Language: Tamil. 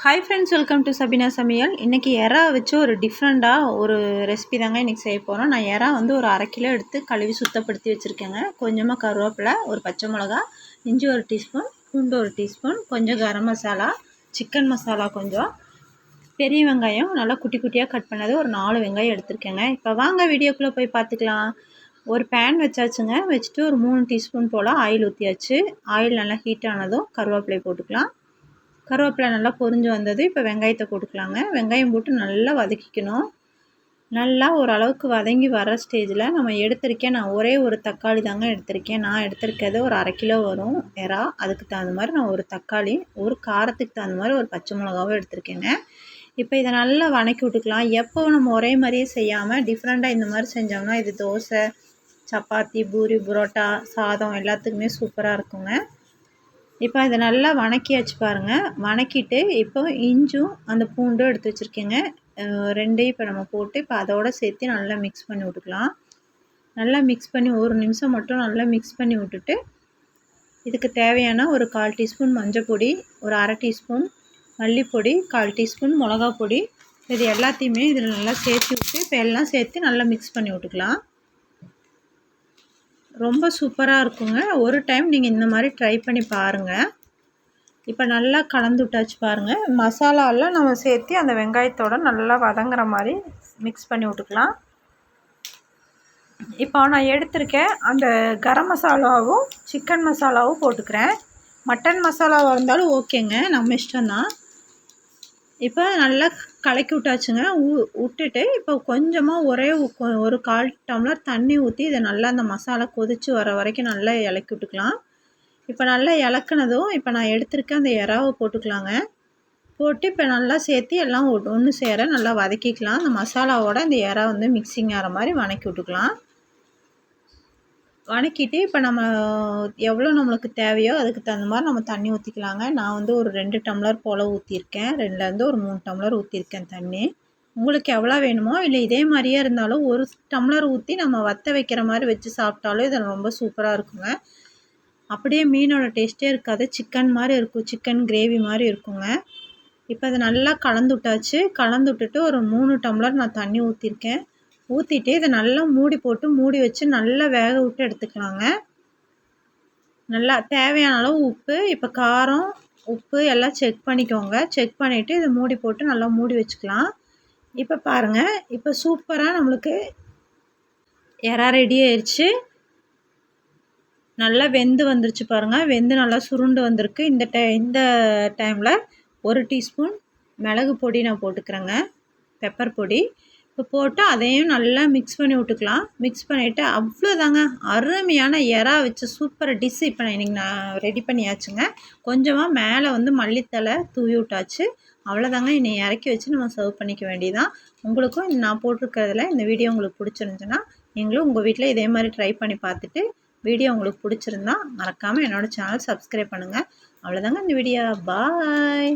Hi friends welcome to Sabina சமையல் இன்றைக்கி எறா வச்சு ஒரு டிஃப்ரெண்ட்டாக ஒரு ரெசிபி தாங்க இன்றைக்கி செய்ய போகிறோம் நான் எறா வந்து ஒரு அரை கிலோ எடுத்து கழுவி சுத்தப்படுத்தி வச்சுருக்கேங்க. கொஞ்சமாக கருவேப்பிலை ஒரு பச்சை மிளகா இஞ்சி ஒரு டீஸ்பூன் பூண்டு ஒரு டீஸ்பூன் கொஞ்சம் கரம் மசாலா சிக்கன் மசாலா கொஞ்சம். பெரிய வெங்காயம் நல்லா குட்டி குட்டியாக கட் பண்ணது ஒரு நாலு வெங்காயம் எடுத்திருக்கேங்க. இப்போ வாங்க வீடியோக்குள்ளே போய் பார்த்துக்கலாம். ஒரு பேன் வச்சாச்சுங்க. வச்சுட்டு ஒரு மூணு டீஸ்பூன் போல் ஆயில் ஊற்றியாச்சு ஆயில் நல்லா ஹீட் ஆனதும் கருவேப்பிலை போட்டுக்கலாம். கருவேப்பிலை நல்லா பொரிஞ்சு வந்தது. இப்போ வெங்காயத்தை போட்டுக்கலாங்க. வெங்காயம் போட்டு நல்லா வதக்கிக்கணும். நல்லா ஓரளவுக்கு வதங்கி வர ஸ்டேஜில் நம்ம எடுத்திருக்கேன். நான் ஒரே ஒரு தக்காளி தாங்க எடுத்திருக்கேன். நான் எடுத்திருக்கிறது ஒரு அரை கிலோ வரும். எறா. அதுக்கு தகுந்த மாதிரி நான் ஒரு தக்காளி ஒரு காரத்துக்கு தகுந்த மாதிரி ஒரு பச்சை மிளகாவும் எடுத்திருக்கேங்க. இப்போ இதை நல்லா வணக்கி விட்டுக்கலாம். எப்போ நம்ம ஒரே மாதிரியே செய்யாமல் டிஃப்ரெண்ட்டாக இந்த மாதிரி செஞ்சோம்னா இது தோசை சப்பாத்தி பூரி புரோட்டா சாதம் எல்லாத்துக்குமே சூப்பராக இருக்குங்க. இப்போ இதை நல்லா வணக்கியாச்சு பாருங்கள் வணக்கிட்டு இப்போ இஞ்சும் அந்த பூண்டும் எடுத்து வச்சுருக்கேங்க. ரெண்டையும் இப்போ நம்ம போட்டு இப்போ அதோடு சேர்த்து நல்லா மிக்ஸ் பண்ணி விட்டுக்கலாம். நல்லா மிக்ஸ் பண்ணி ஒரு நிமிஷம் மட்டும் நல்லா மிக்ஸ் பண்ணி விட்டுட்டு இதுக்கு தேவையான ஒரு கால் டீஸ்பூன் மஞ்சள் பொடி ஒரு அரை டீஸ்பூன் மல்லிப்பொடி கால் டீஸ்பூன் மிளகா பொடி. இது எல்லாத்தையுமே இதில் நல்லா சேர்த்து விட்டு இப்போ எல்லாம் சேர்த்து நல்லா மிக்ஸ் பண்ணி விட்டுக்கலாம். ரொம்ப சூப்பராக இருக்குங்க. ஒரு டைம் நீங்கள் இந்த மாதிரி ட்ரை பண்ணி பாருங்கள் இப்போ நல்லா கலந்து விட்டாச்சு பாருங்கள் மசாலாலாம் நம்ம சேர்த்து அந்த வெங்காயத்தோடு நல்லா வதங்குற மாதிரி மிக்ஸ் பண்ணி விட்டுக்கலாம். இப்போ நான் எடுத்திருக்கேன் அந்த கரம் மசாலாவும் சிக்கன் மசாலாவும் போட்டுக்கிறேன். மட்டன் மசாலாவாக இருந்தாலும் ஓகேங்க. நம்ம இஷ்டம்தான். இப்போ நல்லா கலக்கி விட்டாச்சுங்க. விட்டுட்டு இப்போ கொஞ்சமாக ஒரே ஒரு கால் டம்ளர் தண்ணி ஊற்றி இதை நல்லா அந்த மசாலா கொதித்து வர வரைக்கும் நல்லா இலக்கி விட்டுக்கலாம். இப்போ நல்லா இலக்குனதும் இப்போ நான் எடுத்திருக்க அந்த இறாவை போட்டுக்கலாங்க. போட்டு இப்போ நல்லா சேர்த்து எல்லாம் ஒன்று சேர நல்லா வதக்கிக்கலாம். அந்த மசாலாவோட அந்த இறா வந்து மிக்சிங் ஆகிற மாதிரி வதக்கி விட்டுக்கலாம். வணக்கிட்டு இப்போ நம்ம எவ்வளோ நம்மளுக்கு தேவையோ அதுக்கு தகுந்த மாதிரி நம்ம தண்ணி ஊற்றிக்கலாங்க நான் வந்து ஒரு ரெண்டு டம்ளர் போல் ஊற்றிருக்கேன் ரெண்டுலேருந்து ஒரு மூணு டம்ளர் ஊற்றிருக்கேன் தண்ணி. உங்களுக்கு எவ்வளோ வேணுமோ இல்லை இதே மாதிரியே இருந்தாலும் ஒரு டம்ளர் ஊற்றி நம்ம வற்ற வைக்கிற மாதிரி வச்சு சாப்பிட்டாலும் இதில் ரொம்ப சூப்பராக இருக்குங்க. அப்படியே மீனோட டேஸ்ட்டே இருக்காது. சிக்கன் மாதிரி இருக்கும். சிக்கன் கிரேவி மாதிரி இருக்குங்க. இப்போ அதை நல்லா கலந்து விட்டாச்சு கலந்து விட்டுட்டு ஒரு மூணு டம்ளர் நான் தண்ணி ஊற்றிருக்கேன் ஊற்றிட்டு இதை நல்லா மூடி போட்டு மூடி வச்சு நல்லா வேக விட்டு எடுத்துக்கலாங்க. நல்லா தேவையான அளவு உப்பு இப்போ காரம் உப்பு எல்லாம் செக் பண்ணிக்கோங்க. செக் பண்ணிவிட்டு இதை மூடி போட்டு நல்லா மூடி வச்சுக்கலாம். இப்போ பாருங்கள் இப்போ சூப்பராக நம்மளுக்கு எறா ரெடி ஆயிடுச்சு நல்லா வெந்து வந்துருச்சு பாருங்கள் வெந்து நல்லா சுருண்டு வந்திருக்கு. இந்த டை இந்த டைமில் ஒரு டீஸ்பூன் மிளகு பொடி நான் போட்டுக்கிறேங்க. பெப்பர் பொடி. இப்போ போட்டு அதையும் நல்லா மிக்ஸ் பண்ணி விட்டுக்கலாம். மிக்ஸ் பண்ணிவிட்டு அவ்வளோதாங்க. அருமையான இறா வச்சு சூப்பர் டிஷ் இப்போ நான் இன்றைக்கி நான் ரெடி பண்ணியாச்சுங்க. கொஞ்சமாக மேலே வந்து மல்லித்தலை தூவி விட்டாச்சு. அவ்வளோதாங்க. என்னை இறக்கி வச்சு நம்ம சர்வ் பண்ணிக்க வேண்டியதான் உங்களுக்கும் நான் போட்டிருக்கிறதுல இந்த வீடியோ உங்களுக்கு பிடிச்சிருந்துச்சுன்னா நீங்களும் உங்கள் வீட்டில் இதே மாதிரி ட்ரை பண்ணி பார்த்துட்டு வீடியோ உங்களுக்கு பிடிச்சிருந்தா மறக்காமல் என்னோடய சேனல் சப்ஸ்கிரைப் பண்ணுங்கள் அவ்வளோதாங்க இந்த வீடியோ பாய்